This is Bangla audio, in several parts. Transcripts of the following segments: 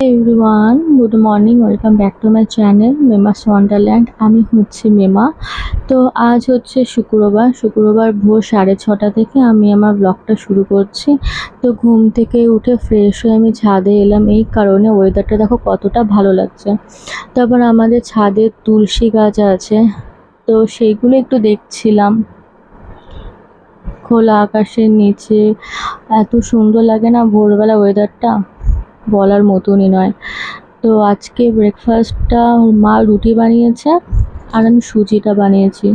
Everyone good morning welcome back to my channel Mema's wonderland আমি হচ্ছি মেমা। তো আজ হচ্ছে শুক্রবার শুক্রবার ভোর সাড়ে ছটা থেকে আমি আমার ব্লগটা শুরু করছি। তো ঘুম থেকে উঠে ফ্রেশ হয়ে আমি ছাদে এলাম, এই কারণে ওয়েদারটা দেখো কতটা ভালো লাগছে। তারপর আমাদের ছাদে তুলসী গাছ আছে, তো সেইগুলো একটু দেখছিলাম। খোলা আকাশের নিচে। এত সুন্দর লাগে না ভোরবেলা ওয়েদারটা বলার মতনই নয়। তো আজকে ব্রেকফাস্টটা মা রুটি বানিয়েছে আর আমি সুজিটা বানিয়েছি।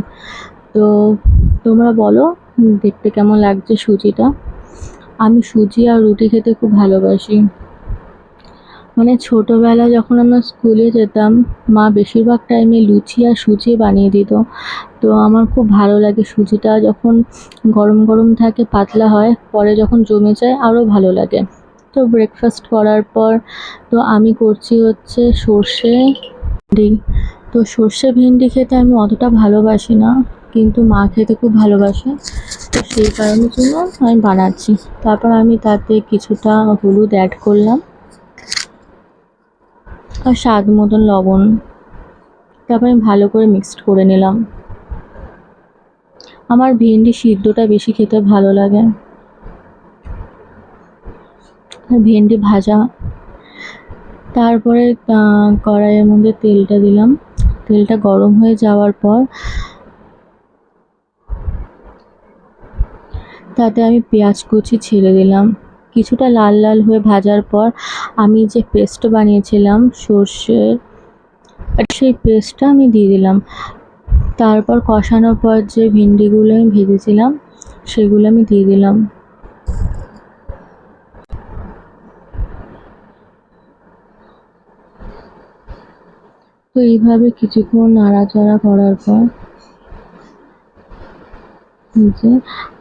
তো তোমরা বলো, দেখতে কেমন লাগছে সুজিটা? আমি সুজি আর রুটি খেতে খুব ভালোবাসি। মানে ছোটোবেলা যখন আমরা স্কুলে যেতাম, মা বেশিরভাগ টাইমে লুচি আর সুজি বানিয়ে দিত। তো আমার খুব ভালো লাগে সুজিটা। যখন গরম গরম থাকে, পাতলা হয়, পরে যখন জমে যায় আরও ভালো লাগে। তো ব্রেকফাস্ট করার পর, তো আমি করছি হচ্ছে সর্ষে ভেন্ডি। তো সর্ষে ভেন্ডি খেতে আমি অতটা ভালোবাসি না, কিন্তু মা খেতে খুব ভালোবাসে। তো সেই কারণের জন্য আমি বানাচ্ছি। তারপর আমি তাতে কিছুটা হলুদ অ্যাড করলাম। আর স্বাদ মতন লবণ। তারপর আমি ভালো করে মিক্সড করে নিলাম। আমার ভেন্ডি সিদ্ধটা বেশি খেতে ভালো লাগে। ভেন্ডি ভাজা। তারপরে কড়াইয়ের মধ্যে তেলটা দিলাম। তেলটা গরম হয়ে যাওয়ার পর তাতে আমি পেঁয়াজ কুচি ছেড়ে দিলাম। কিছুটা লাল লাল হয়ে ভাজার পর আমি যে পেস্ট বানিয়েছিলাম সর্ষের, সেই পেস্টটা আমি দিয়ে দিলাম। তারপর কষানোর পর যে ভিন্ডিগুলো আমি ভেজেছিলাম, সেগুলো আমি দিয়ে দিলাম। তো এইভাবে কিছুক্ষণ নাড়াচাড়া করার পর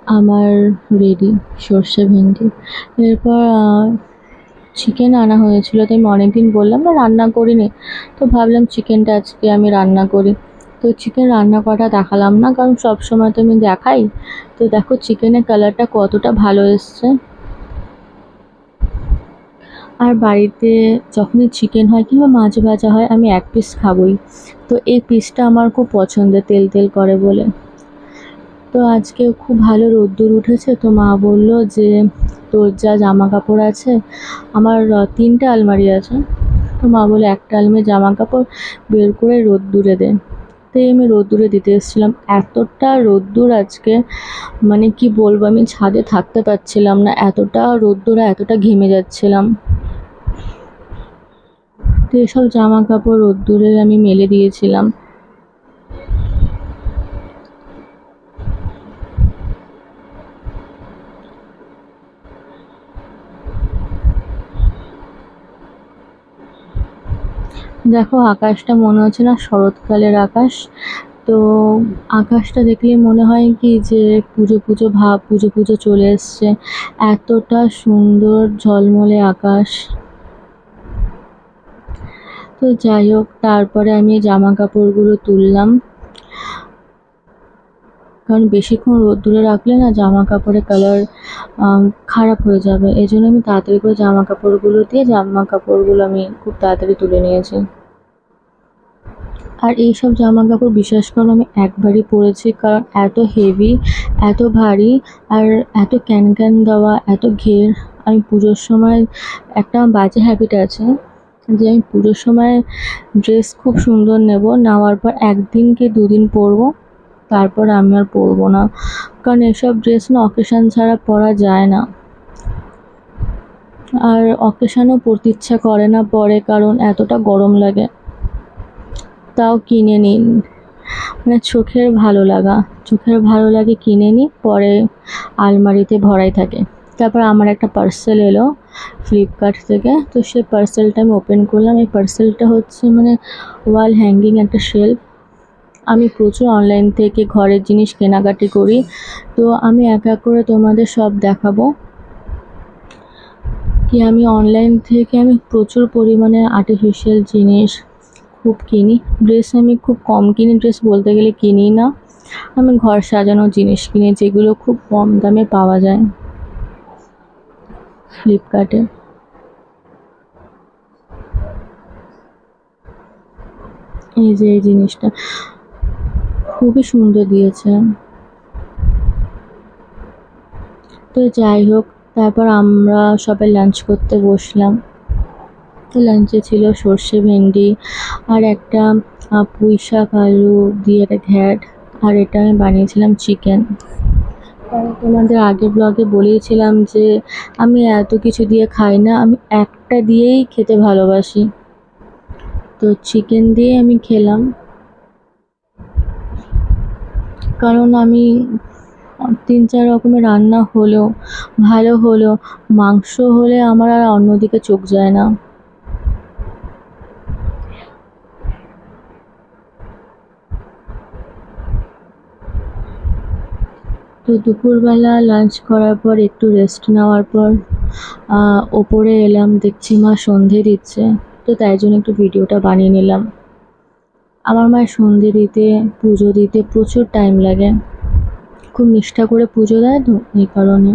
আমার রেডি, সর্ষে ভেন্ডি। এরপর চিকেন আনা হয়েছিল, তো আমি অনেকদিন বললাম, না, রান্না করিনি। তো ভাবলাম চিকেনটা আজকে আমি রান্না করি। তো চিকেন রান্না করাটা দেখালাম না, কারণ সব সময় তো আমি দেখাই। তো দেখো চিকেনের কালারটা কতটা ভালো এসছে। আর বাড়িতে যখনই চিকেন হয় কিংবা মাছ ভাজা হয়, আমি এক পিস খাবই। তো এই পিসটা আমার খুব পছন্দের, তেল তেল করে বলে। তো আজকে খুব ভালো রোদ্দুর উঠেছে। তো মা বলল যে, তোর যা জামা কাপড় আছে, আমার তিনটে আলমারি আছে। তো মা বলে একটা আলমারি জামা কাপড় বের করে রোদ্দুরে দে। তাই আমি রোদ্দুরে দিতে এসেছিলাম। এতটা রোদ্দুর আজকে মানে কি বলব, আমি ছাদে থাকতে পারছিলাম না। এতটা রোদ্দুরে, এতটা ঘেমে যাচ্ছিলাম। তো এসব জামা কাপড় রোদ্দুরে আমি মেলে দিয়েছিলাম। দেখো, আকাশটা মনে হচ্ছে না শরৎকালের আকাশ। তো আকাশটা দেখলেই মনে হয় কি যে পুজো পুজো ভাব, পুজো পুজো চলে এসছে। এতটা সুন্দর ঝলমলে আকাশ। তো যাই হোক, তারপরে আমি জামা কাপড়গুলো তুললাম। কারণ বেশিক্ষণ রোদ্দুরে রাখলে না জামা কাপড়ের কালার খারাপ হয়ে যাবে। এই জন্য আমি তাড়াতাড়ি করে জামা কাপড়গুলো দিয়ে জামা কাপড়গুলো আমি খুব তাড়াতাড়ি তুলে নিয়েছি। আর এইসব জামা কাপড় বিশ্বাস করো আমি একবারই পরেছি, কারণ এত হেভি এত ভারী, আর এত ক্যান ক্যান দেওয়া, এত ঘের। আমি পুজোর সময় একটা বাজে হ্যাবিট আছে যে আমি পুজোর সময় ড্রেস খুব সুন্দর নেব, নেওয়ার পর একদিন কি দুদিন পরবো, তারপর আমি আর পরবো না। কারণ এসব ড্রেস না অকেশান ছাড়া পরা যায় না। আর অকেশানও পরতে ইচ্ছা করে না পরে, কারণ এতটা গরম লাগে। তাও কিনে নিন। মানে চোখের ভালো লাগা, চোখের ভালো লাগে কিনে নিই, পরে আলমারিতে ভরাই থাকে। তারপর আমার একটা পার্সেল এলো ফ্লিপকার্ট থেকে, তো সেই পার্সেলটা আমি ওপেন করলাম। এই পার্সেলটা হচ্ছে মানে ওয়াল হ্যাঙ্গিং একটা শেলফ আমি প্রচুর অনলাইন থেকে ঘরের জিনিস কেনাকাটি করি, তো আমি এক এক করে তোমাদের সব দেখাবো। কি আমি অনলাইন থেকে আমি প্রচুর পরিমাণে আর্টিফিশিয়াল জিনিস খুব কিনি। ড্রেস আমি খুব কম কিনি ড্রেস বলতে গেলে কিনি না। আমি ঘর সাজানোর জিনিস কিনি, যেগুলো খুব কম দামে পাওয়া যায়। ফ্লিপকার্টে এই যে এই জিনিসটা, খুবই সুন্দর দিয়েছে। তো যাই হোক, তারপর আমরা সবাই লাঞ্চ করতে বসলাম। লাঞ্চে ছিল, সর্ষে ভেন্ডি আর একটা পুঁই শাক আলু দিয়ে একটা ঘ্যাট আর এটা আমি বানিয়েছিলাম চিকেন। তোমাদের আগের ব্লগে বলেইছিলাম যে, আমি এত কিছু দিয়ে খাই না, আমি একটা দিয়েই খেতে ভালোবাসি। তো চিকেন দিয়ে আমি খেলাম। কারণ আমি তিন চার রকমের রান্না হলেও, ভালো হলো মাংস হলে আমার আর অন্যদিকে চোখ যায় না। তো দুপুরবেলা লাঞ্চ করার পর, একটু রেস্ট নেওয়ার পর ওপরে এলাম, দেখছি মা সন্ধে দিচ্ছে, তো তাই জন্য একটু ভিডিওটা বানিয়ে নিলাম। আমার মায়ের সন্ধে দিতে, পুজো দিতে প্রচুর টাইম লাগে। খুব নিষ্ঠা করে পুজো দেয় তো, এই কারণে।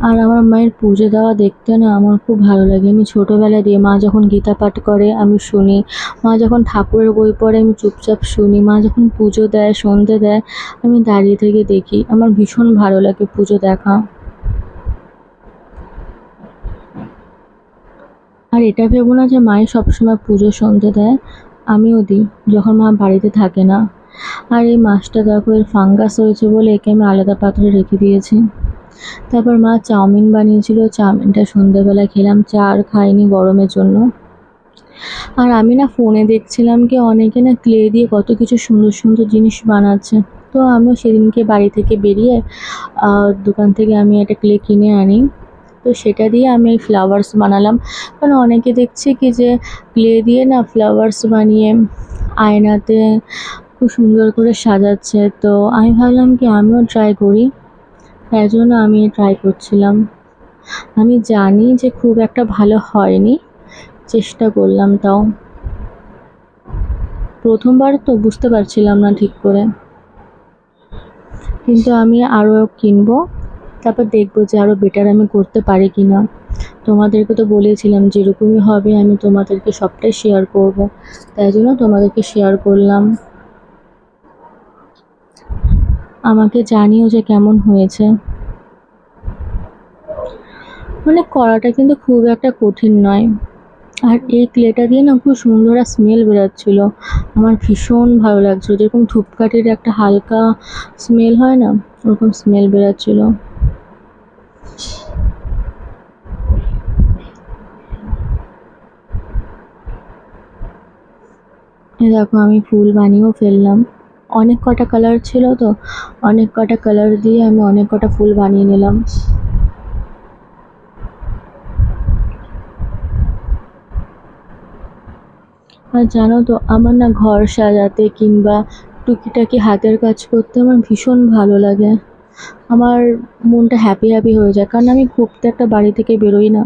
আর আমার মায়ের পুজো দেওয়া দেখতে না আমার খুব ভালো লাগে। আমি ছোটোবেলা দিয়ে মা যখন গীতা পাঠ করে, আমি শুনি। মা যখন ঠাকুরের বই পড়ে, আমি চুপচাপ শুনি। মা যখন পুজো দেয়, সন্ধে দেয়, আমি দাঁড়িয়ে থেকে দেখি। আমার ভীষণ ভালো লাগে পুজো দেখা। আর এটা ভেবো না যে মায়ের সবসময় পুজো, সন্ধে দেয়, আমিও দিই, যখন মা বাড়িতে থাকে না। আর এই মাছটা দেখো, এর ফাঙ্গাস হয়েছে বলে একে আমি আলাদা পাত্রে রেখে দিয়েছি। তারপর মা চাউমিন বানিয়েছিল, চাউমিনটা সন্ধ্যেবেলা খেলাম, চা আর খাইনি গরমের জন্য। আর আমি না ফোনে দেখছিলাম কি অনেকে না ক্লে দিয়ে কত কিছু সুন্দর সুন্দর জিনিস বানাচ্ছে। তো আমিও সেদিনকে বাড়ি থেকে বেরিয়ে দোকান থেকে আমি একটা ক্লে কিনে আনি। তো সেটা দিয়ে আমি ফ্লাওয়ার্স বানালাম। কারণ অনেকে দেখছি কি যে ক্লে দিয়ে না ফ্লাওয়ার্স বানিয়ে আয়নাতে খুব সুন্দর করে সাজাচ্ছে। তো আমি ভাবলাম কি আমিও ট্রাই করি। তাই জন্য আমি ট্রাই করছিলাম। আমি জানি যে খুব একটা ভালো হয়নি। চেষ্টা করলাম তাও। প্রথমবার তো বুঝতে পারছিলাম না ঠিক করে। কিন্তু আমি আরও কিনবো, তারপর দেখব যে আরও বেটার আমি করতে পারি কি না তোমাদেরকে তো বলেছিলাম যেরকমই হবে, আমি তোমাদেরকে সবটাই শেয়ার করব। তাই জন্য তোমাদেরকে শেয়ার করলাম। আমাকে জানিও যে কেমন হয়েছে। মানে করাটা কিন্তু খুব একটা কঠিন নয়। আর এই ক্লেটা দিয়ে না খুব সুন্দর আর স্মেল বেরোচ্ছিলো। আমার ভীষণ ভালো লাগছিল। যেরকম ধূপকাঠির একটা হালকা স্মেল হয় না, ওরকম স্মেল বেরোচ্ছিলো। দেখো আমি ফুল বানিয়েও ফেললাম। অনেক কটা কালার ছিল তো, অনেক কটা কালার দিয়ে আমি অনেক কটা ফুল বানিয়ে নিলাম। আর জানো তো, আমার না ঘর সাজাতে কিংবা টুকিটাকি হাতের কাজ করতে আমার ভীষণ ভালো লাগে। আমার মনটা হ্যাপি হ্যাপি হয়ে যায়, কারণ আমি খুব তো একটা বাড়ি থেকে বেরোই না।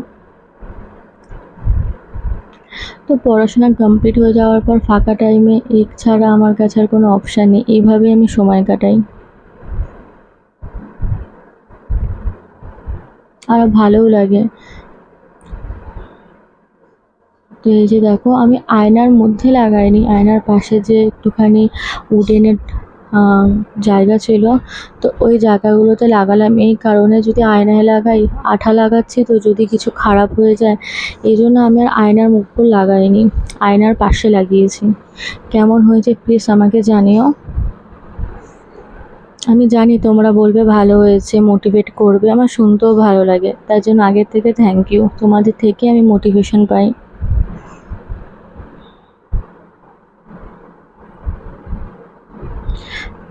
তো পড়াশোনা কমপ্লিট হয়ে যাওয়ার পর ফাঁকা টাইমে এক ছাড়া আমার কাছে আর কোনো অপশান নেই। এইভাবে আমি সময় কাটাই। আর ভালোও লাগে। তো এই যে দেখো, আমি আয়নার মধ্যে লাগাইনি, আয়নার পাশে যে একটুখানি উডেনের জায়গা ছিল। তো ওই জায়গাগুলোতে লাগালাম। এই কারণে যদি আয়নায় লাগাই, আঠা লাগাচ্ছি, তো যদি কিছু খারাপ হয়ে যায়, এই জন্য আমি আর আয়নার মুখগুলো লাগাইনি, আয়নার পাশে লাগিয়েছি। কেমন হয়েছে প্লিজ আমাকে জানিও। আমি জানি তোমরা বলবে ভালো হয়েছে মোটিভেট করবে, আমার শুনতেও ভালো লাগে। তার জন্য আগের থেকে থ্যাংক ইউ তোমাদের থেকে আমি মোটিভেশন পাই।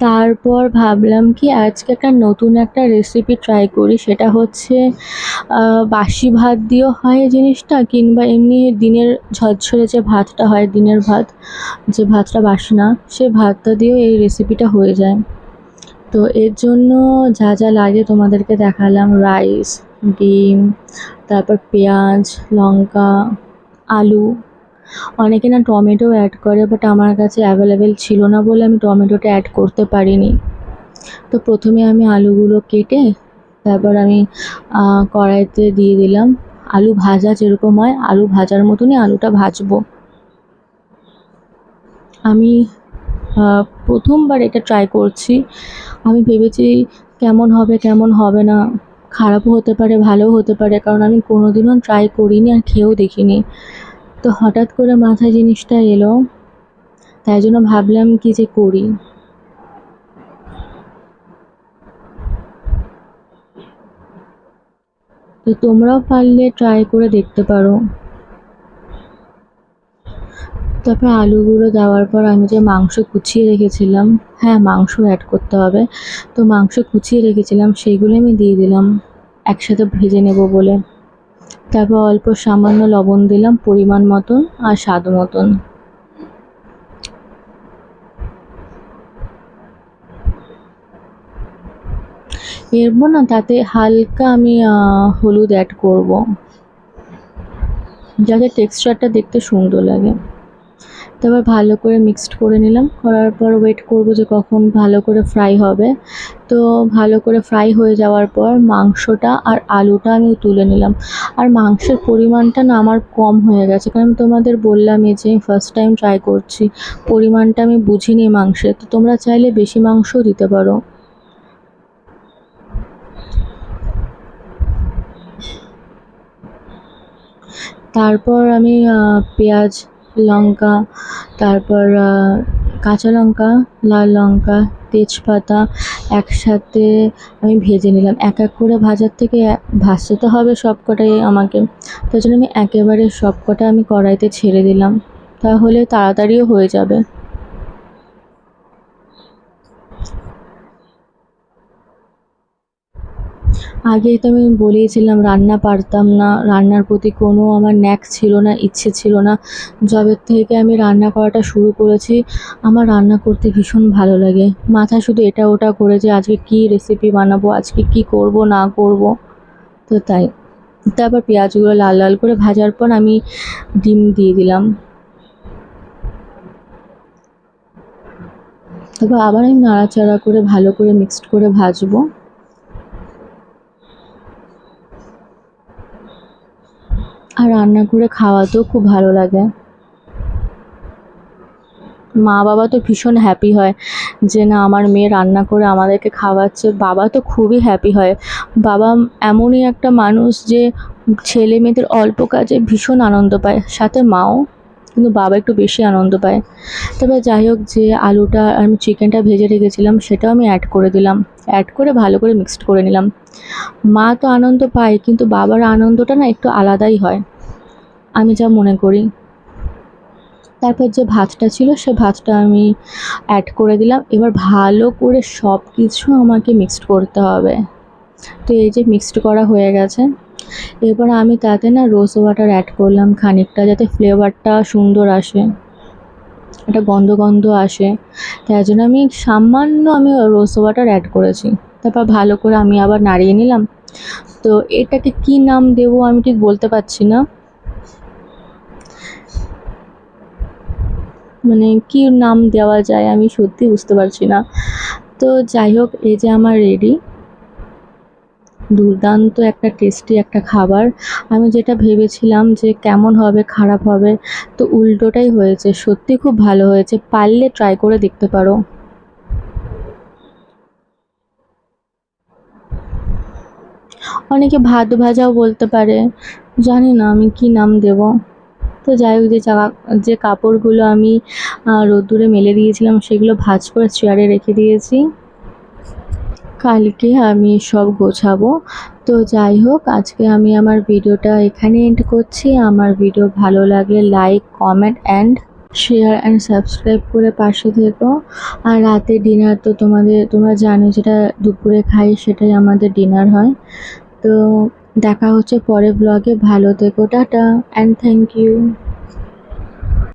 তারপর ভাবলাম কি আজকে একটা নতুন একটা রেসিপি ট্রাই করি, সেটা হচ্ছে বাসি ভাত দিয়েও হয় জিনিসটা, কিংবা এমনি দিনের ঝরঝরে যে ভাতটা হয়, দিনের ভাত, যে ভাতটা বাসি না সে ভাতটা দিয়েও এই রেসিপিটা হয়ে যায়। তো এর জন্য যা যা লাগে তোমাদেরকে দেখালাম রাইস ডিম, তারপর পেঁয়াজ, লঙ্কা, আলু অনেকে না টমেটো অ্যাড করে বাট আমার কাছে অ্যাভেলেবেল ছিল না বলে আমি টমেটোটা অ্যাড করতে পারিনি। তো প্রথমে আমি আলুগুলো কেটে, তারপর আমি কড়াইতে দিয়ে দিলাম। আলু ভাজা যেরকম হয়, আলু ভাজার মতনই আলুটা ভাজবো। আমি প্রথমবার এটা ট্রাই করছি। আমি ভেবেছি কেমন হবে কেমন হবে না। খারাপও হতে পারে, ভালোও হতে পারে, কারণ আমি কোনোদিনও ট্রাই করিনি আর খেয়েও দেখিনি। তো হঠাৎ করে মাথায় জিনিসটা এলো, তাই জন্য ভাবলাম কি যে করি। তো তোমরাও পারলে ট্রাই করে দেখতে পারো। তারপর আলুগুলো দেওয়ার পর আমি যে মাংস কুচিয়ে রেখেছিলাম হ্যাঁ মাংস অ্যাড করতে হবে। তো মাংস কুচিয়ে রেখেছিলাম সেইগুলো আমি দিয়ে দিলাম, একসাথে ভেজে নেব বলে। তারপর অল্প সামান্য লবণ দিলাম পরিমাণ মতন আর স্বাদ মতন। এরপর না তাতে হালকা আমি হলুদ অ্যাড করব। যাতে টেক্সচারটা দেখতে সুন্দর লাগে। তারপর ভালো করে মিক্সড করে নিলাম। করার পর ওয়েট করব যে কখন ভালো করে ফ্রাই হবে। তো ভালো করে ফ্রাই হয়ে যাওয়ার পর মাংসটা আর আলুটা আমি তুলে নিলাম। আর মাংসের পরিমাণটা না আমার কম হয়ে গেছে। কারণ তোমাদের বললামই যে ফার্স্ট টাইম ট্রাই করছি। পরিমাণটা আমি বুঝিনি মাংসের তো তোমরা চাইলে বেশি মাংসও দিতে পারো। তারপর আমি পেঁয়াজ লঙ্কা, তারপর কাঁচা লঙ্কা, লাল লঙ্কা, তেজপাতা একসাথে আমি ভেজে নিলাম। এক এক করে ভাজার থেকে ভাজতে তো হবে সবকটাই আমাকে। তার জন্য আমি একেবারে সবকটা আমি কড়াইতে ছেড়ে দিলাম। তাহলে তাড়াতাড়িও হয়ে যাবে। আগেই তো আমি বলেইছিলাম, রান্না পারতাম না। রান্নার প্রতি কোনো আমার ন্যাক ছিল না, ইচ্ছে ছিল না। যবের থেকে আমি রান্না করাটা শুরু করেছি, আমার রান্না করতে ভীষণ ভালো লাগে। মাথায় শুধু এটা ওটা করে যে আজকে কী রেসিপি বানাবো, আজকে কী করব, না করব। তো তাই। তারপর পেঁয়াজগুলো লাল লাল করে ভাজার পর আমি ডিম দিয়ে দিলাম। তারপর আবার আমি নাড়াচাড়া করে ভালো করে মিক্সড করে ভাজবো। আর রান্না করে খাওয়াতেও খুব ভালো লাগে। মা বাবা তো ভীষণ হ্যাপি হয় যে না, আমার মেয়ে রান্না করে আমাদেরকে খাওয়াচ্ছে। বাবা তো খুবই হ্যাপি হয়। বাবা এমনই একটা মানুষ যে ছেলে মেয়েদের অল্প কাজে ভীষণ আনন্দ পায়। সাথে মাও কিন্তু বাবা একটু বেশি আনন্দ পায়। তবে যাই হোক যে আলুটা আমি চিকেনটা ভেজে রেখেছিলাম, সেটাও আমি অ্যাড করে দিলাম। অ্যাড করে ভালো করে মিক্সড করে নিলাম। মা তো আনন্দ পায়, কিন্তু বাবার আনন্দটা না একটু আলাদাই হয়। আমি যা মনে করি। তারপর যে ভাতটা ছিল, সে ভাতটা আমি অ্যাড করে দিলাম। এবার ভালো করে সব কিছু আমাকে মিক্সড করতে হবে। তো এই যে মিক্সড করা হয়ে গেছে। এরপর আমি তাতে না রোজ ওয়াটার অ্যাড করলাম, খানিকটা যাতে ফ্লেভারটা সুন্দর আসে, একটা গন্ধ গন্ধ আসে। তাই জন্য আমি সামান্য আমি রোজ ওয়াটার অ্যাড করেছি। তারপর ভালো করে আমি আবার নাড়িয়ে নিলাম। তো এটাকে কি নাম দেবো আমি ঠিক বলতে পারছি না। মানে কি নাম দেওয়া যায় আমি সত্যি বুঝতে পারছি না। তো যাই হোক, এই যে আমার রেডি দুর্দান্ত একটা টেস্টি একটা খাবার। আমি যেটা ভেবেছিলাম যে কেমন হবে, খারাপ হবে, তো উল্টোটাই হয়েছে। সত্যি খুব ভালো হয়েছে। পারলে ট্রাই করে দেখতে পারো। অনেকে ভাত ভাজাও বলতে পারে। জানি না আমি কি নাম দেব। তো যাই হোক, যে যে কাপড়গুলো আমি রোদ্দুরে মেলে দিয়েছিলাম, সেগুলো ভাজ করে চেয়ারে রেখে দিয়েছি। কালকে আমি সব গোছাবো। তো যাই হোক, আজকে আমি আমার ভিডিওটা এখানে এন্ড করছি। আমার ভিডিও ভালো লাগলে like comment and share and subscribe করে পাশে থেকো। আর রাতে ডিনার তো তোমাদের, তোমরা জানো যেটা দুপুরে খাই সেটাই আমাদের ডিনার হয়। তো দেখা হচ্ছে পরের ব্লগে ভালো থেকো, টাটা অ্যান্ড থ্যাংক ইউ